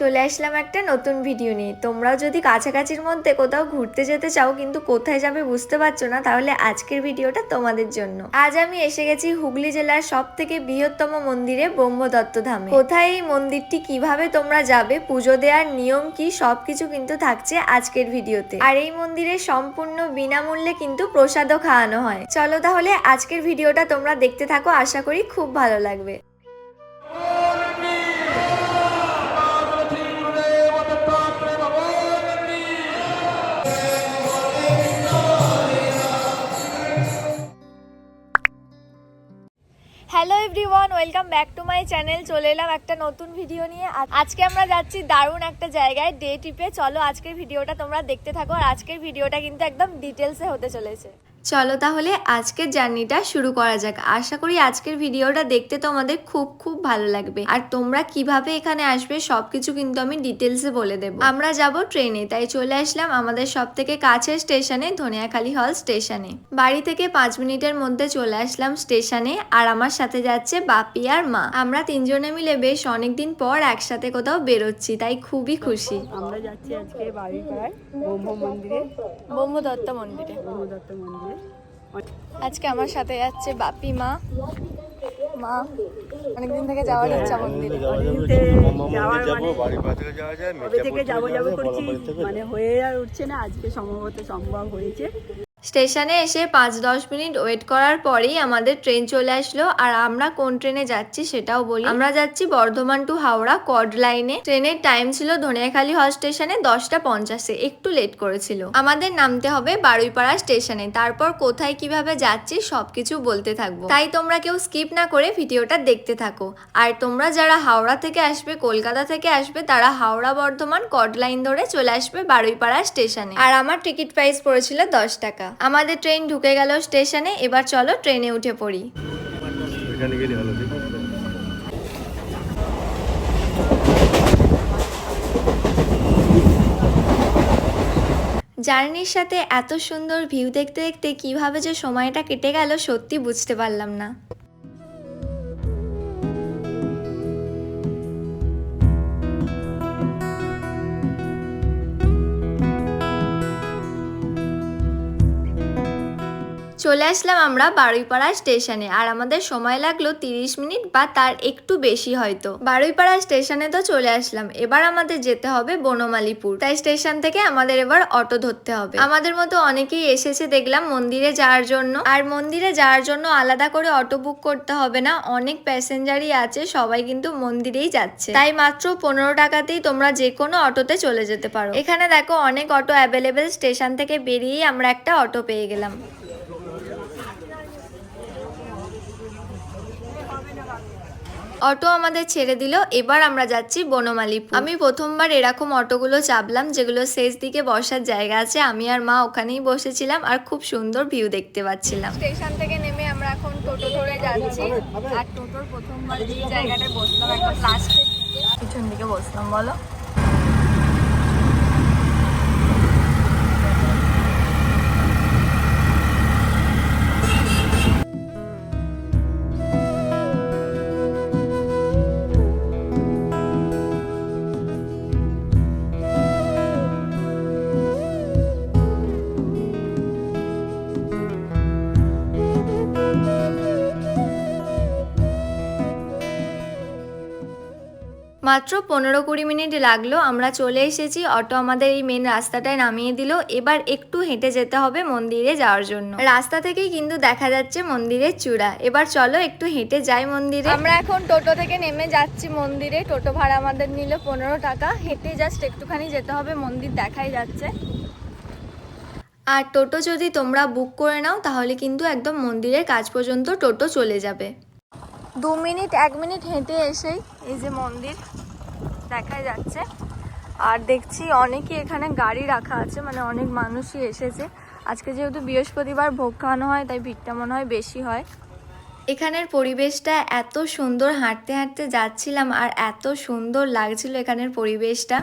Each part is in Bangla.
চলে আসলাম একটা নতুন ভিডিও নিয়ে। তোমরাও যদি কাছাকাছির মধ্যে কোথাও ঘুরতে যেতে চাও কিন্তু কোথায় যাবে বুঝতে পারছ না, তাহলে আজকের ভিডিওটা তোমাদের জন্য। আজ আমি এসে গেছি হুগলি জেলার সব থেকে বৃহত্তম মন্দিরে ব্রহ্মদত্ত ধামে। কোথায় এই মন্দিরটি, কীভাবে তোমরা যাবে, পুজো দেওয়ার নিয়ম কি, সবকিছু কিন্তু থাকছে আজকের ভিডিওতে আর এই মন্দিরে সম্পূর্ণ বিনামূল্যে কিন্তু প্রসাদও খাওয়ানো হয়। চলো তাহলে আজকের ভিডিওটা তোমরা দেখতে থাকো, আশা করি খুব ভালো লাগবে। Welcome back to my channel চলে এলাম একটা নতুন ভিডিও নিয়ে। আজকে আমরা যাচ্ছি দারুণ একটা জায়গায় ডে ট্রিপে চলো আজকের ভিডিওটা তোমরা দেখতে থাকো। আর আজকের ভিডিওটা কিন্তু একদম ডিটেলসে হতে চলেছে। চলো তাহলে আজকের জার্নিটা শুরু করা যাক। আশা করি আজকের ভিডিওটা দেখতে তোমাদের খুব খুব ভালো লাগবে। আর তোমরা কীভাবে এখানে আসবে সবকিছু কিন্তু আমি ডিটেলসে বলে দেব। আমরা যাব ট্রেনে তাই চলে আসলাম আমাদের সব থেকে কাছের স্টেশনে ধনিয়াখালী হল স্টেশনে। বাড়ি থেকে পাঁচ মিনিটের মধ্যে চলে আসলাম স্টেশনে আর আমার সাথে যাচ্ছে বাপি আর মা। আমরা তিনজনে মিলে বেশ অনেকদিন পর একসাথে কোথাও বেরোচ্ছি তাই খুবই খুশি। আমরা যাচ্ছি আজকে বাড়ির পাড়ায় ব্রহ্ম মন্দিরে ব্রহ্মদত্ত মন্দিরে। ব্রহ্মদত্ত মন্দিরে। আজকে আমার সাথে যাচ্ছে বাপি মা। মা অনেকদিন থেকে যাওয়ার ইচ্ছা মন্দিরে মানে থেকে যাব যাব করছি মানে হয়ে আর উঠছে না আজকে সম্ভবত সম্ভব হয়েছে। স্টেশনে এসে পাঁচ দশ মিনিট ওয়েট করার পরেই আমাদের ট্রেন চলে আসলো। আর আমরা কোন ট্রেনে যাচ্ছি সেটাও বলি। আমরা যাচ্ছি বর্ধমান টু হাওড়া কড লাইনে। ট্রেনের টাইম ছিল ধনিয়াখালী হল স্টেশনে দশটা পঞ্চাশে। একটু লেট করেছিল। আমাদের নামতে হবে বারুইপাড়া স্টেশনে। তারপর কোথায় কীভাবে যাচ্ছি সবকিছু বলতে থাকব। তাই তোমরা কেউ স্কিপ না করে ভিডিওটা দেখতে থাকো। আর তোমরা যারা হাওড়া থেকে আসবে, কলকাতা থেকে আসবে, তারা হাওড়া বর্ধমান কড লাইন ধরে চলে আসবে বারুইপাড়া স্টেশনে। আর আমার টিকিট প্রাইস পড়েছিল দশ টাকা। আমাদের ট্রেন ঢুকে গেল স্টেশনে এবার চলো ট্রেনে উঠে পড়ি। জার্নির সাথে এত সুন্দর ভিউ দেখতে দেখতে কীভাবে যে সময়টা কেটে গেল সত্যি বুঝতে পারলাম না। চলে আসলাম আমরা বারুইপাড়া স্টেশনে। আর আমাদের সময় লাগল তিরিশ মিনিট বা তার একটু বেশি হয়তো। বারুইপাড়া স্টেশনে তো চলে আসলাম। এবার আমাদের যেতে হবে বনমালীপুর। তাই স্টেশন থেকে আমাদের এবার অটো ধরতে হবে। আমাদের মতো অনেকেই এসেছে দেখলাম মন্দিরে যাওয়ার জন্য। আর মন্দিরে যাওয়ার জন্য আলাদা করে অটো বুক করতে হবে না। অনেক প্যাসেঞ্জারই আছে, সবাই কিন্তু মন্দিরেই যাচ্ছে। তাই মাত্র পনেরো টাকাতেই তোমরা যে কোনো অটোতে চলে যেতে পারো। এখানে দেখো অনেক অটো অ্যাভেলেবেল। স্টেশন থেকে বেরিয়েই আমরা একটা অটো পেয়ে গেলাম। অটো আমাদের ছেড়ে দিল। এবার আমরা যাচ্ছি বনমালীপুর। আমি প্রথমবার এরকম অটোগুলো চাপলাম, যেগুলো শেষ দিকে বসার জায়গা আছে। আমি আর মা ওখানেই বসেছিলাম আর খুব সুন্দর ভিউ দেখতে পাচ্ছিলাম। স্টেশন থেকে নেমে আমরা এখন টোটো ধরে যাচ্ছি। আর টোটোর প্রথমবার যে জায়গাটায় বসলাম একদম লাস্টের দিকে পিছন দিকে বসলাম, বলো। মাত্র পনেরো কুড়ি মিনিট লাগল। আমরা চলে এসেছি। অটো আমাদের এই মেন রাস্তাটায় নামিয়ে দিল। এবার একটু হেঁটে যেতে হবে মন্দিরে যাওয়ার জন্য। রাস্তা থেকেই কিন্তু দেখা যাচ্ছে মন্দিরের চূড়া। এবার চলো একটু হেঁটে যাই মন্দিরে। আমরা এখন টোটো থেকে নেমে যাচ্ছি মন্দিরে। টোটো ভাড়া আমাদের নিল পনেরো টাকা। হেঁটে জাস্ট একটুখানি যেতে হবে। মন্দির দেখাই যাচ্ছে। আর টোটো যদি তোমরা বুক করে নাও তাহলে কিন্তু একদম মন্দিরের কাজ পর্যন্ত টোটো চলে যাবে। দু মিনিট এক মিনিট হেঁটে এসেই এই যে মন্দির। দেখা যাচ্ছে। আর দেখছি অনেকই এখানে গাড়ি রাখা আছে মানে অনেক মানুষই এসেছে। আজকে যেহেতু বৃহস্পতিবার ভোগ খাওয়ানো হয়, তাই ভিড়টা মনে হয় বেশি হয়। এখানের পরিবেশটা এত সুন্দর, হাঁটতে হাঁটতে যাচ্ছিলাম আর এত সুন্দর লাগছিল এখানের পরিবেশটা।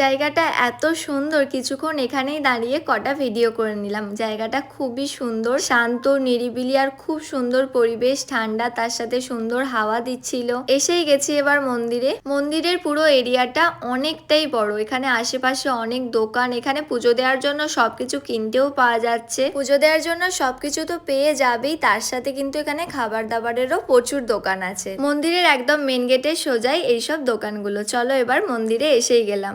জায়গাটা এত সুন্দর, কিছুক্ষণ এখানেই দাঁড়িয়ে কটা ভিডিও করে নিলাম। জায়গাটা খুবই সুন্দর, শান্ত, নিরিবিলি আর খুব সুন্দর পরিবেশ, ঠান্ডা, তার সাথে সুন্দর হাওয়া দিচ্ছিল। এসেই গেছি এবার মন্দিরে। মন্দিরের পুরো এরিয়াটা অনেকটাই বড়, এখানে আশেপাশে অনেক দোকান, এখানে পুজো দেওয়ার জন্য সবকিছু কিনতেও পাওয়া যাচ্ছে। পুজো দেওয়ার জন্য সবকিছু তো পেয়ে যাবেই, তার সাথে কিন্তু এখানে খাবার দাবারেরও প্রচুর দোকান আছে। মন্দিরের একদম মেন গেটের সোজাই এইসব দোকানগুলো। চলো এবার মন্দিরে এসেই গেলাম।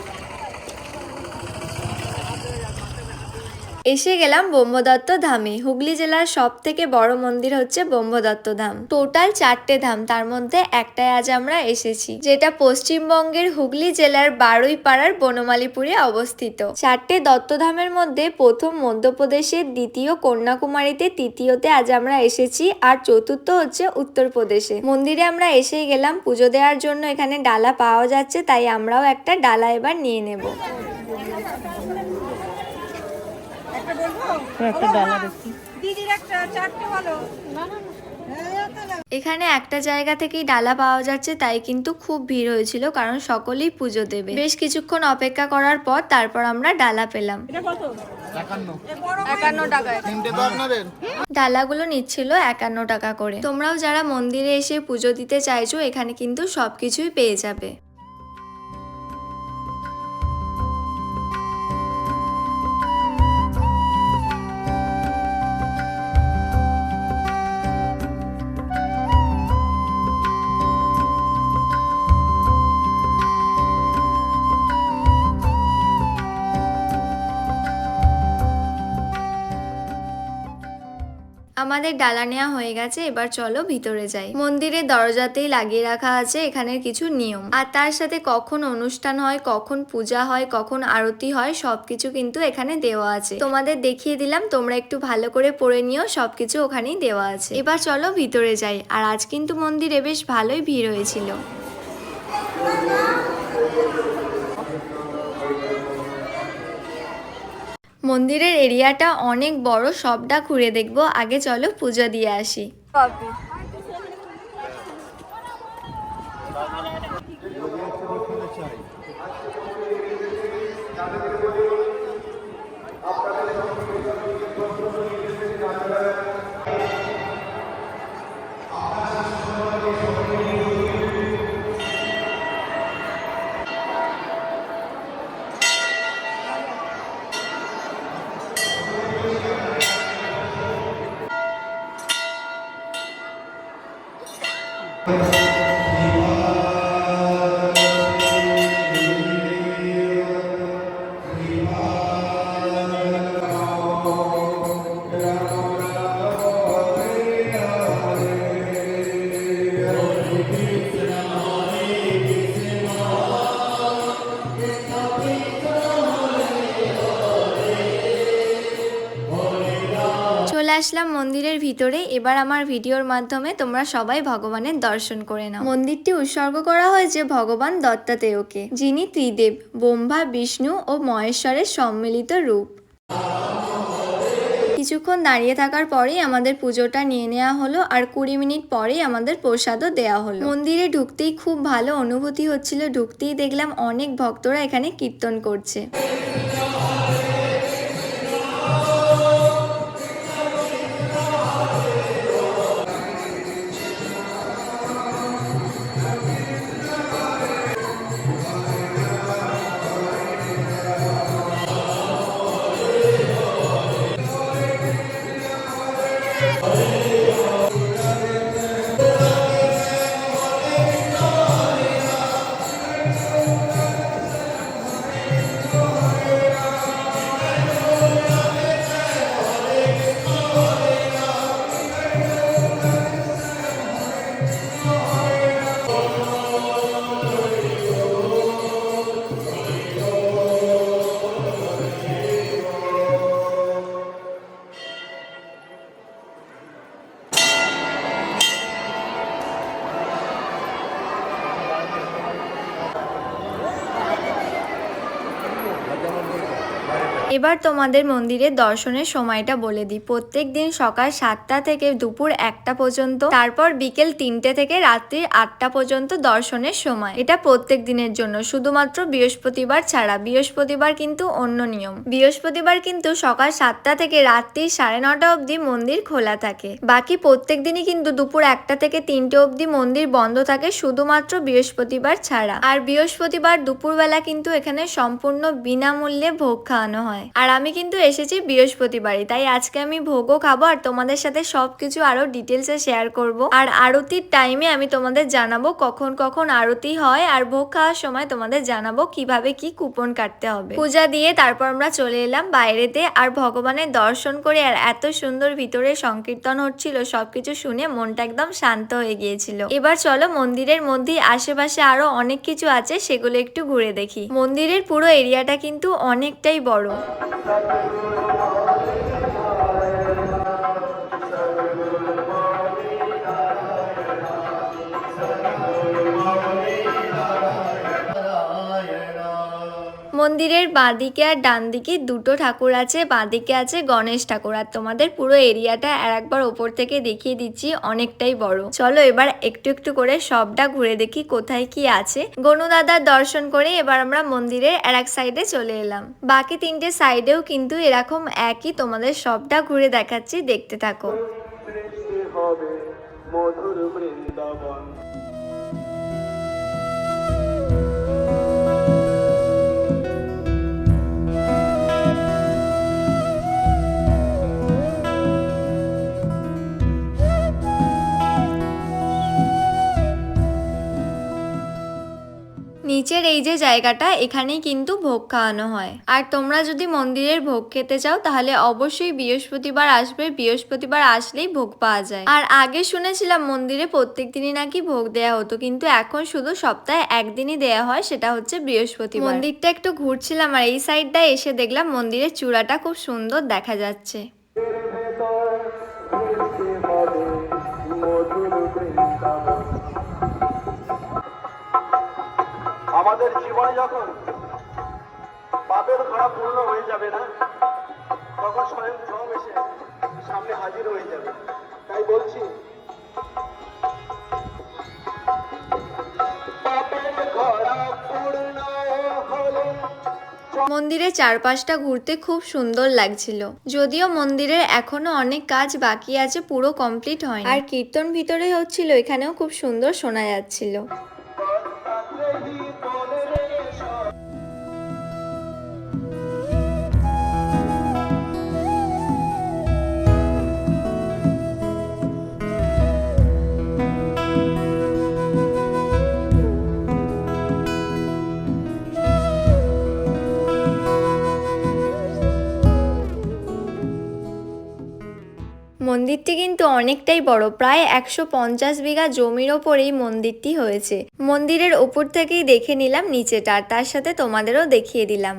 এসে গেলাম ব্রহ্মদত্ত ধামে। হুগলি জেলার সব থেকে বড় মন্দির হচ্ছে ব্রহ্মদত্ত ধাম। টোটাল চারটে ধাম, তার মধ্যে একটাই আজ আমরা এসেছি, যেটা পশ্চিমবঙ্গের হুগলি জেলার বারুইপাড়ার বনমালীপুরে অবস্থিত। চারটে দত্তধামের মধ্যে প্রথম মধ্যপ্রদেশের, দ্বিতীয় কন্যাকুমারীতে, তৃতীয়তে আজ আমরা এসেছি, আর চতুর্থ হচ্ছে উত্তরপ্রদেশে। মন্দিরে আমরা এসেই গেলাম, পুজো দেওয়ার জন্য এখানে ডালা পাওয়া যাচ্ছে, তাই আমরাও একটা ডালা এবার নিয়ে নেব। দিদির একটা চারটে ভালো এখানে একটা জায়গা থেকেই ডালা পাওয়া যাচ্ছে তাই কিন্তু খুব ভিড় হয়েছিল কারণ সকলেই পুজো দেবে। বেশ কিছুক্ষণ অপেক্ষা করার পর তারপর আমরা ডালা পেলাম। এটা কত? ডালাগুলো নিচ্ছিল একান্ন টাকা করে। তোমরাও যারা মন্দিরে এসে পুজো দিতে চাইছো এখানে কিন্তু সবকিছুই পেয়ে যাবে। আমাদের ডালা নেওয়া হয়ে গেছে, এবার চলো ভিতরে যাই। মন্দিরের দরজাতেই লাগিয়ে রাখা আছে এখানের কিছু নিয়ম। আর তার সাথে কখন অনুষ্ঠান হয়, কখন পূজা হয়, কখন আরতি হয়, সবকিছু কিন্তু এখানে দেওয়া আছে। তোমাদের দেখিয়ে দিলাম, তোমরা একটু ভালো করে পড়ে নিও, সবকিছু ওখানেই দেওয়া আছে। এবার চলো ভিতরে যাই। আর আজ কিন্তু মন্দিরে বেশ ভালোই ভিড় হয়েছিল। মন্দিরের এরিয়াটা অনেক বড় সবটা ঘুরে দেখব। আগে চলো পুজো দিয়ে আসি। 네. ভিতরে এবার আমার ভিডিওর মাধ্যমে তোমরা সবাই ভগবানের দর্শন করে নাও। মন্দিরটি উৎসর্গ করা হয়েছে ভগবান দত্তাতেয়কে যিনি ত্রিদেব, ব্রহ্মা, বিষ্ণু ও মহেশ্বরের সম্মিলিত রূপ। কিছুক্ষণ দাঁড়িয়ে থাকার পরেই আমাদের পুজোটা নিয়ে নেওয়া হলো আর কুড়ি মিনিট পরেই আমাদের প্রসাদও দেওয়া হলো। মন্দিরে ঢুকতেই খুব ভালো অনুভূতি হচ্ছিল। ঢুকতেই দেখলাম অনেক ভক্তরা এখানে কীর্তন করছে। এবার তোমাদের মন্দিরের দর্শনের সময়টা বলে দিই। প্রত্যেক দিন সকাল সাতটা থেকে দুপুর একটা পর্যন্ত, তারপর বিকেল তিনটে থেকে রাত্রি আটটা পর্যন্ত দর্শনের সময়। এটা প্রত্যেক দিনের জন্য, শুধুমাত্র বৃহস্পতিবার ছাড়া। বৃহস্পতিবার কিন্তু অন্য নিয়ম। বৃহস্পতিবার কিন্তু সকাল সাতটা থেকে রাত্রি সাড়ে নটা অবধি মন্দির খোলা থাকে। বাকি প্রত্যেক দিনই কিন্তু দুপুর একটা থেকে তিনটে অবধি মন্দির বন্ধ থাকে, শুধুমাত্র বৃহস্পতিবার ছাড়া। আর বৃহস্পতিবার দুপুরবেলা কিন্তু এখানে সম্পূর্ণ বিনামূল্যে ভোগ খাওয়ানো হয়। আর আমি কিন্তু এসেছি বৃহস্পতিবারই, তাই আজকে আমি ভোগও খাব আর তোমাদের সাথে সবকিছু আরও ডিটেলসে শেয়ার করব। আর আরতির টাইমে আমি তোমাদের জানাব কখন কখন আরতি হয় আর ভোগ খাওয়ার সময় তোমাদের জানাব কীভাবে কি কুপন কাটতে হবে। পূজা দিয়ে তারপর আমরা চলে এলাম বাইরেতে আর ভগবানের দর্শন করে আর এত সুন্দর ভিতরে সংকীর্তন হচ্ছিল, সবকিছু শুনে মনটা একদম শান্ত হয়ে গিয়েছিল। এবার চলো মন্দিরের মধ্যে আশেপাশে আরও অনেক কিছু আছে, সেগুলো একটু ঘুরে দেখি। মন্দিরের পুরো এরিয়াটা কিন্তু অনেকটাই বড়। Thank you. মন্দিরের বাঁদিকে আর ডান দিকে দুটো ঠাকুর আছে, বাঁদিকে আছে গণেশ ঠাকুর। আর তোমাদের পুরো এরিয়াটা আর একবার ওপর থেকে দেখিয়ে দিচ্ছি, অনেকটাই বড়। চলো এবার একটু একটু করে সবটা ঘুরে দেখি কোথায় কি আছে। গনু দাদার দর্শন করে এবার আমরা মন্দিরের আর এক সাইডে চলে এলাম। বাকি তিনটে সাইডেও কিন্তু এরকম একই তোমাদের সবটা ঘুরে দেখাচ্ছি, দেখতে থাকো। মধুর নিচের এই যে জায়গাটা, এখানেই কিন্তু ভোগ খাওয়ানো হয়। আর তোমরা যদি মন্দিরের ভোগ খেতে চাও, তাহলে অবশ্যই বৃহস্পতিবার আসবে। বৃহস্পতিবার আসলেই ভোগ পাওয়া যায়। আর আগে শুনেছিলাম মন্দিরে প্রত্যেক দিনই নাকি ভোগ দেয়া হতো, কিন্তু এখন শুধু সপ্তাহে একদিনই দেয়া হয়, সেটা হচ্ছে বৃহস্পতিবার। মন্দিরটা একটু ঘুরছিলাম আর এই সাইডটা এসে দেখলাম মন্দিরের চূড়াটা খুব সুন্দর দেখা যাচ্ছে। মধুর আমাদের জীবনে যখন পাপের ধরা পূর্ণ হয়ে যাবে না, তখন স্বয়ং জম এসে সামনে হাজির হয়ে যাবে। তাই বলছি মন্দিরের চারপাশটা ঘুরতে খুব সুন্দর লাগছিল। যদিও মন্দিরের এখনও অনেক কাজ বাকি আছে, পুরো কমপ্লিট হয়নি। আর কীর্তন ভিতরে হচ্ছিল, এখানেও খুব সুন্দর শোনা যাচ্ছিল। মন্দিরটি কিন্তু অনেকটাই বড়, প্রায় একশো পঞ্চাশ বিঘা জমির ওপর এই মন্দিরটি হয়েছে। মন্দিরের ওপর থেকেই দেখে নিলাম, নিচেটা তার সাথে তোমাদেরও দেখিয়ে দিলাম।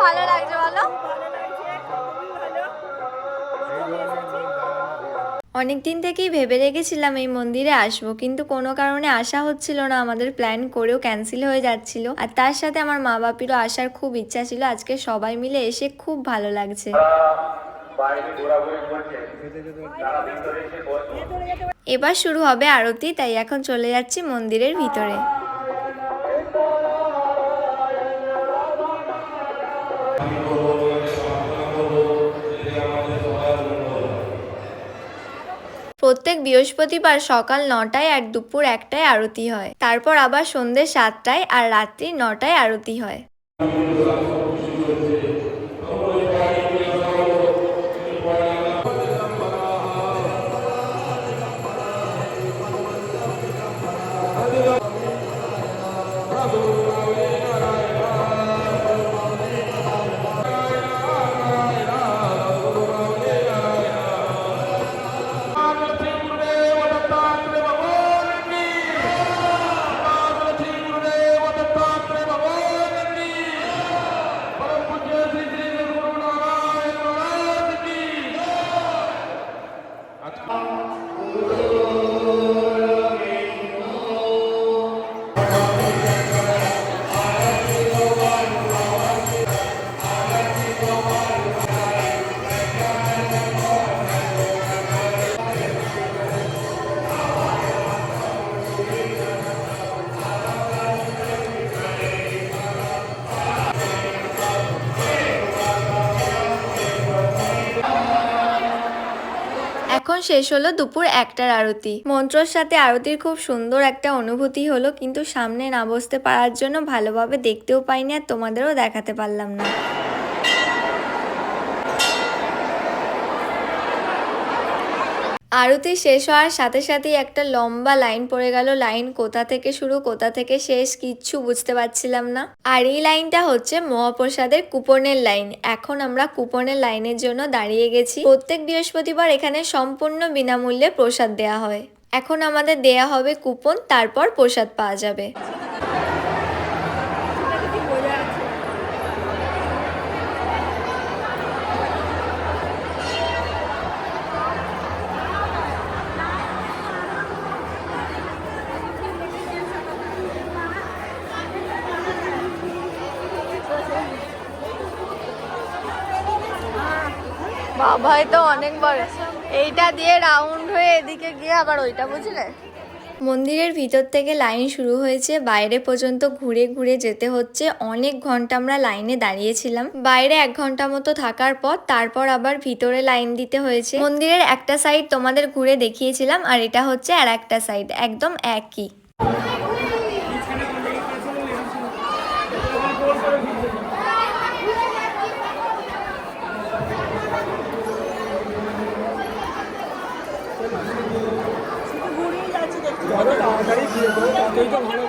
ভালো লাগছে বলো ভালো লাগছে জায়গা অনেক দিন থেকেই ভেবে রেখেছিলাম এই মন্দিরে আসব, কিন্তু কোনো কারণে আসা হচ্ছিল না। আমাদের প্ল্যান করেও ক্যান্সেল হয়ে যাচ্ছিল। আর তার সাথে আমার মা বাপিরও আসার খুব ইচ্ছা ছিল। আজকে সবাই মিলে এসে খুব ভালো লাগছে। এবার শুরু হবে আরতি, তাই এখন চলে যাচ্ছি মন্দিরের ভিতরে। প্রত্যেক বৃহস্পতিবার সকাল নটায় আর দুপুর একটায় আরতি হয়। তারপর আবার সন্ধ্যে সাতটায় আর রাত্রি নটায় আরতি হয়। শেষ হলো দুপুর একটার আরতি। মন্ত্রর সাথে আরতির খুব সুন্দর একটা অনুভূতি হলো, কিন্তু সামনে না বসতে পারার জন্য ভালোভাবে দেখতেও পাইনি আর তোমাদেরও দেখাতে পারলাম না। আরতি শেষ হওয়ার সাথে সাথেই একটা লম্বা লাইন পড়ে গেল। লাইন কোথা থেকে শুরু, কোথা থেকে শেষ কিচ্ছু বুঝতে পারছিলাম না। আর এই লাইনটা হচ্ছে মহাপ্রসাদের কুপনের লাইন। এখন আমরা কুপনের লাইনের জন্য দাঁড়িয়ে গেছি। প্রত্যেক বৃহস্পতিবার এখানে সম্পূর্ণ বিনামূল্যে প্রসাদ দেয়া হয়। এখন আমাদের দেয়া হবে কুপন, তারপর প্রসাদ পাওয়া যাবে। বাবাই তো অনেক বড় এইটা দিয়ে রাউন্ড হয়ে এদিকে গিয়ে আবার ওইটা, বুঝলে? মন্দিরের ভিতর থেকে লাইন শুরু হয়েছে, বাইরে পর্যন্ত ঘুরে ঘুরে যেতে হচ্ছে। অনেক ঘণ্টা আমরা লাইনে দাঁড়িয়েছিলাম। বাইরে এক ঘণ্টা মতো থাকার পর তারপর আবার ভিতরে লাইন দিতে হয়েছে। মন্দিরের একটা সাইড তোমাদের ঘুরে দেখিয়েছিলাম, আর এটা হচ্ছে আর একটা সাইড একদম একই। দেখছি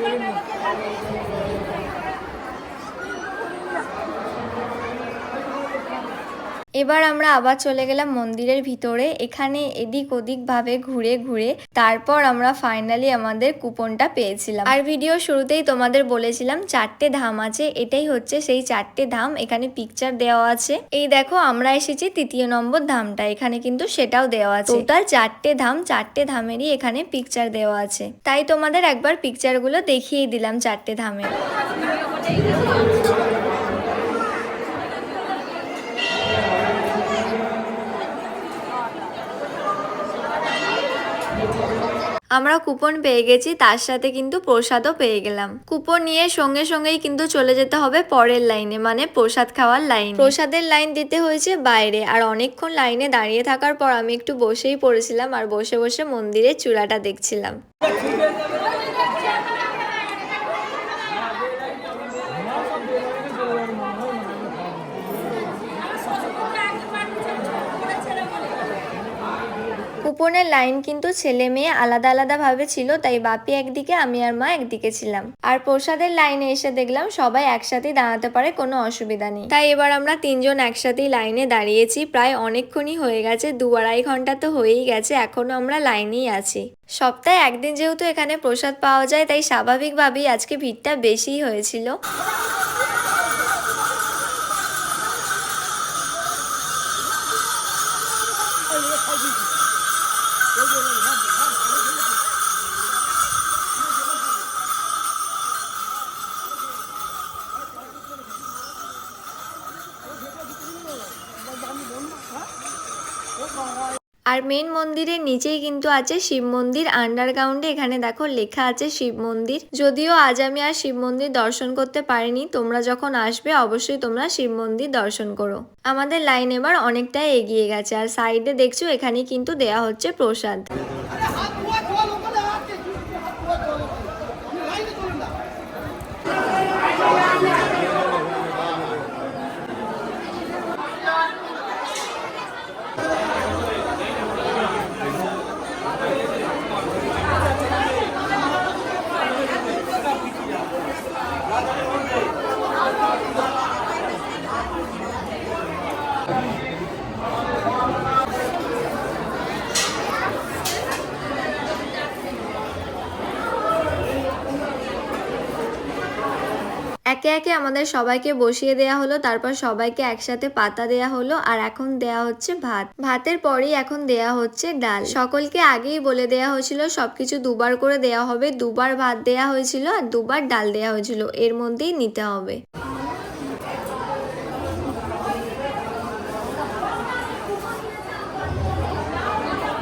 এবার আমরা আবার চলে গেলাম মন্দিরের ভিতরে। এখানে এদিক ওদিক ভাবে ঘুরে ঘুরে তারপর আমরা ফাইনালি আমাদের কুপনটা পেয়েছিলাম। আর ভিডিও শুরুতেই তোমাদের বলেছিলাম চারটে ধাম আছে, এটাই হচ্ছে সেই চারটে ধাম। এখানে পিকচার দেওয়া আছে। এই দেখো আমরা এসেছি তৃতীয় নম্বর ধামটা, এখানে কিন্তু সেটাও দেওয়া আছে। টোটাল চারটে ধাম, চারটে ধামেরই এখানে পিকচার দেওয়া আছে। তাই তোমাদের একবার পিকচারগুলো দেখিয়ে দিলাম চারটে ধামের আমরা কুপন পেয়ে গেছি, তার সাথে কিন্তু প্রসাদও পেয়ে গেলাম। কুপন নিয়ে সঙ্গে সঙ্গেই কিন্তু চলে যেতে হবে পরের লাইনে মানে প্রসাদ খাওয়ার লাইন। প্রসাদের লাইন দিতে হয়েছে বাইরে, আর অনেকক্ষণ লাইনে দাঁড়িয়ে থাকার পর আমি একটু বসেই পড়েছিলাম আর বসে বসে মন্দিরের চূড়াটা দেখছিলাম। কুপনের লাইন কিন্তু ছেলে মেয়ে আলাদা আলাদা ভাবে ছিল, তাই বাপি একদিকে, আমি আর মা একদিকে ছিলাম। আর প্রসাদের লাইনে এসে দেখলাম সবাই একসাথেই দাঁড়াতে পারে, কোনো অসুবিধা নেই। তাই এবার আমরা তিনজন একসাথেই লাইনে দাঁড়িয়েছি, প্রায় অনেকক্ষণই হয়ে গেছে, দু আড়াই ঘণ্টা তো হয়েই গেছে, এখনও আমরা লাইনেই আছি। সপ্তাহে একদিন যেহেতু এখানে প্রসাদ পাওয়া যায়, তাই স্বাভাবিকভাবেই আজকে ভিড়টা বেশিই হয়েছিল। আর মেন মন্দিরের নিচেই কিন্তু আছে শিব মন্দির। আন্ডারগ্রাউন্ডে এখানে দেখো লেখা আছে শিব মন্দির। যদিও আজ আমি আর শিব মন্দির দর্শন করতে পারিনি, তোমরা যখন আসবে অবশ্যই তোমরা শিব মন্দির দর্শন করো। আমাদের লাইন এবার অনেকটাই এগিয়ে গেছে, আর সাইডে দেখছ এখানে কিন্তু দেয়া হচ্ছে প্রসাদ। একে একে আমাদের সবাইকে বসিয়ে দেয়া হলো, তারপর সবাইকে একসাথে পাতা দেয়া হলো, আর এখন দেয়া হচ্ছে ভাত। ভাতের পরেই এখন দেয়া হচ্ছে ডাল। সকলকে আগেই বলে দেয়া হয়েছিল, সবকিছু দুবার করে দেয়া হবে। দুবার ভাত দেয়া হয়েছিল আর দুবার ডাল দেয়া হয়েছিল। এর মধ্যেই নিতে হবে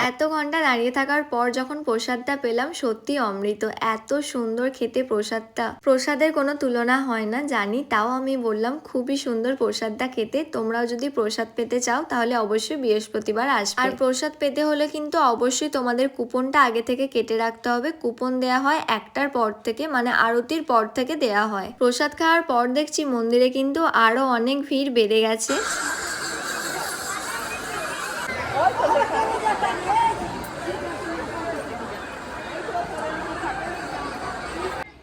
এত ঘণ্টা দাঁড়িয়ে থাকার পর যখন প্রসাদটা পেলাম, সত্যি অমৃত। এত সুন্দর খেতে প্রসাদটা। প্রসাদের কোনো তুলনা হয় না, জানি। তাও আমি বললাম, খুবই সুন্দর প্রসাদটা খেতে। তোমরাও যদি প্রসাদ পেতে চাও, তাহলে অবশ্যই বৃহস্পতিবার আসবে। আর প্রসাদ পেতে হলে কিন্তু অবশ্যই তোমাদের কুপনটা আগে থেকে কেটে রাখতে হবে। কুপন দেয়া হয় একটার পর থেকে মানে আরতির পর থেকে দেয়া হয়। প্রসাদ খাওয়ার পর দেখছি মন্দিরে কিন্তু আরও অনেক ভিড় বেড়ে গেছে।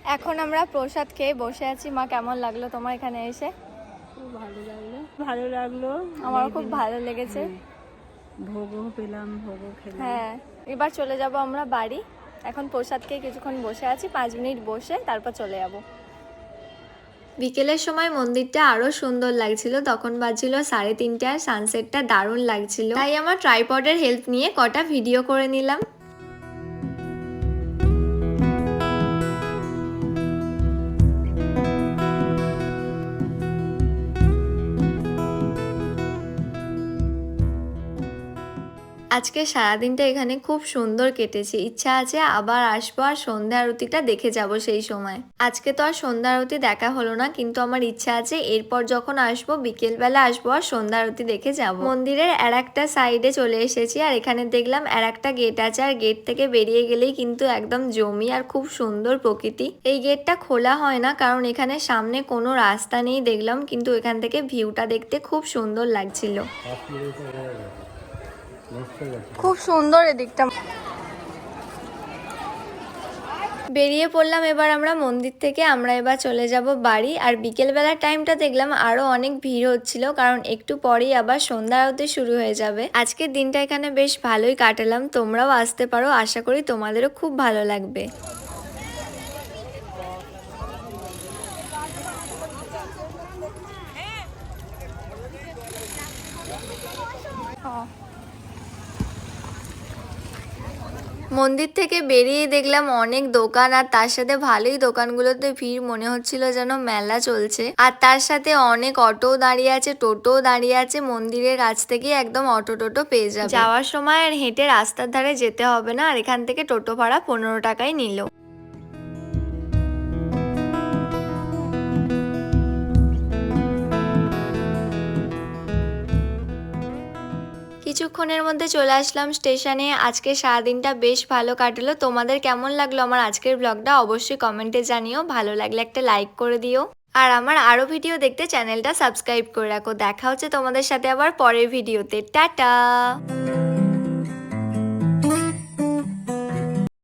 এখন আমরা প্রসাদ খেয়ে বসে আছি। মা কেমন লাগল তোমার এখানে এসে? খুব ভালো লাগল। ভালো লাগল। আমারও খুব ভালো লেগেছে। ভোগও পেলাম ভোগও খেলাম। হ্যাঁ এবার চলে যাব আমরা বাড়ি। এখন প্রসাদ খেয়ে কিছুক্ষণ বসে আছি পাঁচ মিনিট বসে তারপর চলে যাব। বিকেলের সময় মন্দিরটা আরও সুন্দর লাগছিল। তখন বাজছিল সাড়ে তিনটে আর সানসেটটা দারুণ লাগছিল। তাই আমার ট্রাইপডের হেল্প নিয়ে কটা ভিডিও করে নিলাম। আজকে সারাদিনটা এখানে খুব সুন্দর কেটেছে। ইচ্ছা আছে আবার আসব আর সন্ধ্যা আরতিটা দেখে যাব সেই সময়। আজকে তো আর সন্ধ্যা আরতি দেখা হলো না, কিন্তু আমার ইচ্ছা আছে এরপর যখন আসব, বিকেলবেলা আসব আর সন্ধ্যা আরতি দেখে যাব। মন্দিরের আর একটা সাইডে চলে এসেছি আর এখানে দেখলাম আর একটা গেট আছে আর গেট থেকে বেরিয়ে গেলেই কিন্তু একদম জমি আর খুব সুন্দর প্রকৃতি। এই গেটটা খোলা হয় না, কারণ এখানে সামনে কোনো রাস্তা নেই দেখলাম, কিন্তু এখান থেকে ভিউটা দেখতে খুব সুন্দর লাগছিল। খুব সুন্দর এদিকটা। বেরিয়ে পড়লাম এবার আমরা মন্দির থেকে। আমরা এবার চলে যাব বাড়ি। আর বিকেলবেলার টাইমটা দেখলাম আরও অনেক ভিড় হচ্ছিল, কারণ একটু পরেই আবার সন্ধ্যা আরতি শুরু হয়ে যাবে। আজকের দিনটা এখানে বেশ ভালোই কাটালাম। তোমরাও আসতে পারো। আশা করি তোমাদেরও খুব ভালো লাগবে। মন্দির থেকে বেরিয়ে দেখলাম অনেক দোকান, আর তার সাথে ভালোই দোকানগুলোতে ভিড়। মনে হচ্ছিল যেন মেলা চলছে। আর তার সাথে অনেক অটো দাঁড়িয়ে আছে টোটো দাঁড়িয়ে আছে। মন্দিরের কাছ থেকে একদম অটো টোটো পেয়ে যাবে। যাওয়ার সময় আর হেঁটে রাস্তার ধারে যেতে হবে না, আর এখান থেকে টোটো ভাড়া পনেরো টাকায় নিল। কিছুক্ষণের মধ্যে চলে আসলাম স্টেশনে। আজকে সারাদিনটা বেশ ভালো কাটলো। তোমাদের কেমন লাগল আমার আজকের ব্লগটা অবশ্যই কমেন্টে জানিও। ভালো লাগলে একটা লাইক করে দিও। আর আমার আরও ভিডিও দেখতে চ্যানেলটা সাবস্ক্রাইব করে রাখো। দেখা হচ্ছে তোমাদের সাথে আবার পরের ভিডিওতে টাটা!